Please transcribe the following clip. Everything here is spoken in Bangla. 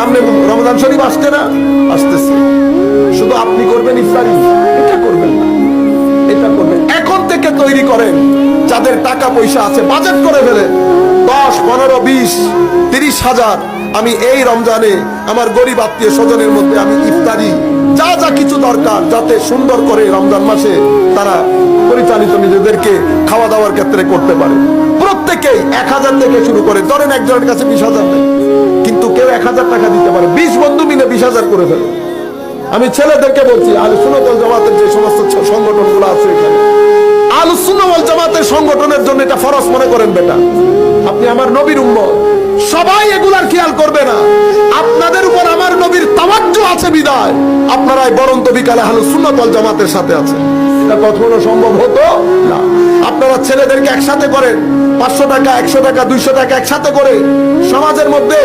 সামনে রমজান শরীফ আসছে না। আসতেছে। শুধু আপনি করবেন, ইফতারি। এটা করবেন না। এটা করবেন। এখন থেকে তৈরি করেন। যাদের টাকা পয়সা আছে, বাজেট করে ফেলেন। দশ, পনেরো, বিশ, তিরিশ হাজার। আমি এই রমজানে আমার গরিব আত্মীয় স্বজনের মধ্যে আমি ইফতারি। যা যা কিছু দরকার, যাতে সুন্দর করে রমজান মাসে তারা পরিচালিত নিজেদেরকে খাওয়া দাওয়ার ক্ষেত্রে করতে পারে। প্রত্যেকেই এক হাজার থেকে শুরু করে, ধরেন একজনের কাছে বিশ হাজার কিন্তু এক হাজার টাকা দিতে পারে। বিশ বন্ধু মিলে বিশ হাজার করে ফেলে। আমি ছেলেদেরকে বলছি আল সুনতল জামাতের যে সমস্ত সংগঠনগুলো আছে এখানে আল জামাতের সংগঠনের জন্য এটা ফরজ মনে করেন বেটা। আপনি আমার নবীর উম্মত। সবাই এগুলার খেয়াল করবে না। আপনাদের উপর আমার নবীর তাওয়াজ্জ আছে বিদায়। আপনারাই বরন্ত বিকালে আল সুনতল জামাতের সাথে আছে এটা কখনো সম্ভব হতো না। আপনারা ছেলেদেরকে একসাথে করেন। পাঁচশো টাকা, একশো টাকা, দুইশো টাকা একসাথে করে সমাজের মধ্যে